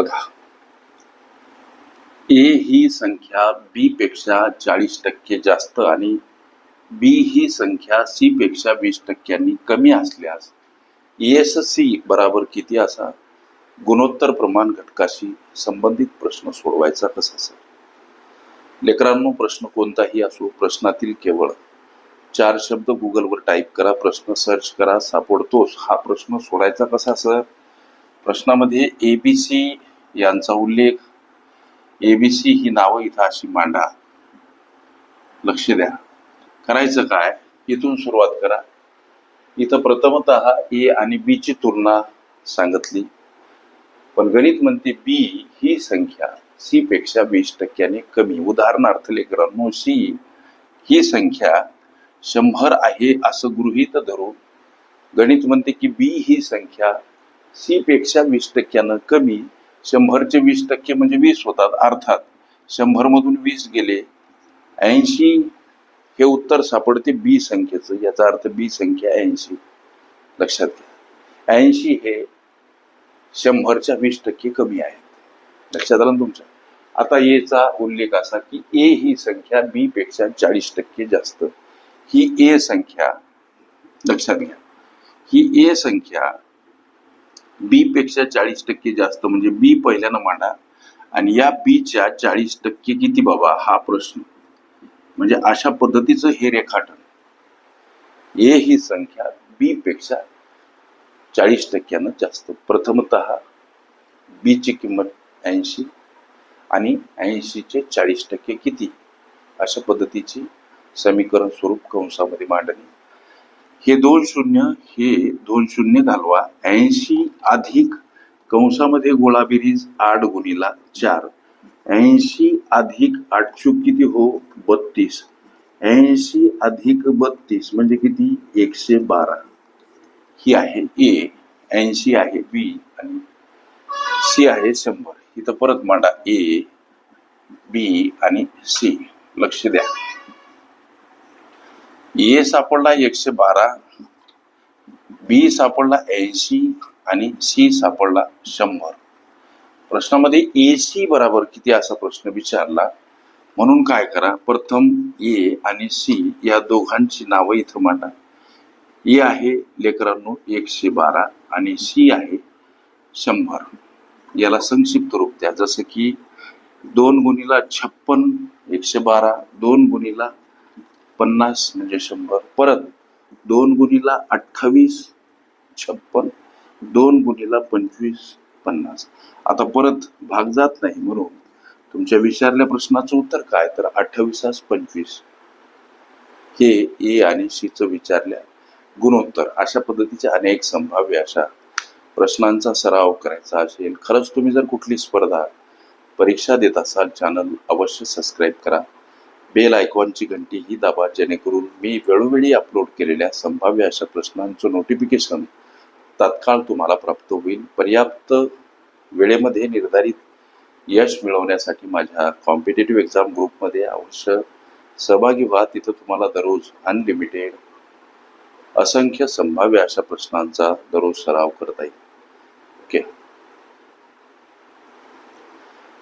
बघा. ए ही संख्या बी पेक्षा चाळीस टक्के जास्त आणि बी ही संख्या सी पेक्षा वीस टक्क्यांनी कमी असल्यास एस सी बराबर किती असा? गुणोत्तर प्रमाण घटकाशी संबंधित प्रश्न सोडवायचा कसा असेल लेकरांनो प्रश्न कोणताही असो प्रश्नातील केवळ चार शब्द गुगलवर टाईप करा प्रश्न सर्च करा सापडतोच. हा प्रश्न सोडायचा कसा सर? प्रश्नामध्ये ए बी सी यांचा उल्लेख. एबीसी ही नावं इथं अशी मांडा. लक्ष द्या. करायचं काय? इथून सुरुवात करा. इथं प्रथमत ए आणि बी ची तुलना सांगितली. पण गणित म्हणते बी ही संख्या सी पेक्षा वीस टक्क्याने कमी. उदाहरणार्थ लेकरांनो सी ही संख्या शंभर आहे असं गृहीत धरून गणित म्हणते की बी ही संख्या सी पेक्षा वीस टक्क्यानं कमी शंभरचे वीस टक्के म्हणजे वीस होतात अर्थात शंभरमधून वीस गेले ऐंशी हे उत्तर सापडते बी संख्येचं याचा अर्थ बी संख्या ऐंशी. लक्षात घ्या. ऐंशी हे शंभरच्या वीस टक्के कमी आहे. लक्षात आलं ना तुमच्या? आता एचा उल्लेख असा की ए ही संख्या बी पेक्षा चाळीस टक्के जास्त. ही ए संख्या लक्षात घ्या. ही ए संख्या बी पेक्षा चाळीस टक्के जास्त म्हणजे बी पहिल्यानं मांडा. आणि या बीच्या चाळीस टक्के किती बाबा? हा प्रश्न. म्हणजे अशा पद्धतीचं हे रेखाटन. ए ही संख्या बी पेक्षा चाळीस टक्क्यानं जास्त. प्रथमत बीची किंमत ऐंशी आणि ऐंशीचे चाळीस टक्के किती? अशा पद्धतीची समीकरण स्वरूप कंसामध्ये मांडणी. हे दोन शून्य हे दोन शून्य घालवा. ऐंशी अधिक कंसामध्ये गोळाबेरीज आठ गुणीला चार. ऐंशी अधिक आठशू किती हो? बत्तीस. ऐंशी अधिक बत्तीस म्हणजे किती? एकशे बारा. ही आहे ए. ऐंशी आहे बी आणि सी आहे शंभर. इथं परत मांडा ए बी आणि सी. लक्ष द्या. ए सापडला एकशे बारा बी सापडला ऐंशी आणि सी सापडला शंभर. प्रश्नामध्ये ए सी बराबर किती असा प्रश्न विचारला? म्हणून काय करा? प्रथम ए आणि सी या दोघांची नावं इथं मांडा. ए आहे लेकरांनो एकशे बारा आणि सी आहे शंभर. याला संक्षिप्त रूप द्या. जसं की दोन गुणीला छप्पन एकशे बारा दोन गुणीला पन्नास म्हणजे शंभर. परत दोन गुणीला अठ्ठावीस छप्पन. दोन गुणीला पंचवीस पन्नास. आता परत भाग जात नाही म्हणून तुमच्या विचारल्या प्रश्नाचं उत्तर काय? तर अठ्ठावीसास पंचवीस. हे ए आणि सीचं विचारल्या गुणोत्तर. अशा पद्धतीचे अनेक संभाव्य अशा प्रश्नांचा सराव करायचा असेल. खरंच तुम्ही जर कुठली स्पर्धा परीक्षा देत असाल चॅनल अवश्य सबस्क्राईब करा. बेल आयकॉनची घंटी ही दाबा जेणेकरून मी वेळोवेळी अपलोड केलेल्या संभाव्य अशा प्रश्नांचं नोटिफिकेशन तात्काळ तुम्हाला प्राप्त होईल. पर्याप्त वेळेमध्ये निर्धारित यश मिळवण्यासाठी माझ्या कॉम्पिटेटिव्ह एक्झाम ग्रुपमध्ये अवश्य सहभागी व्हा. तिथं तुम्हाला दररोज अनलिमिटेड असंख्य संभाव्य अशा प्रश्नांचा दररोज सराव करता येईल.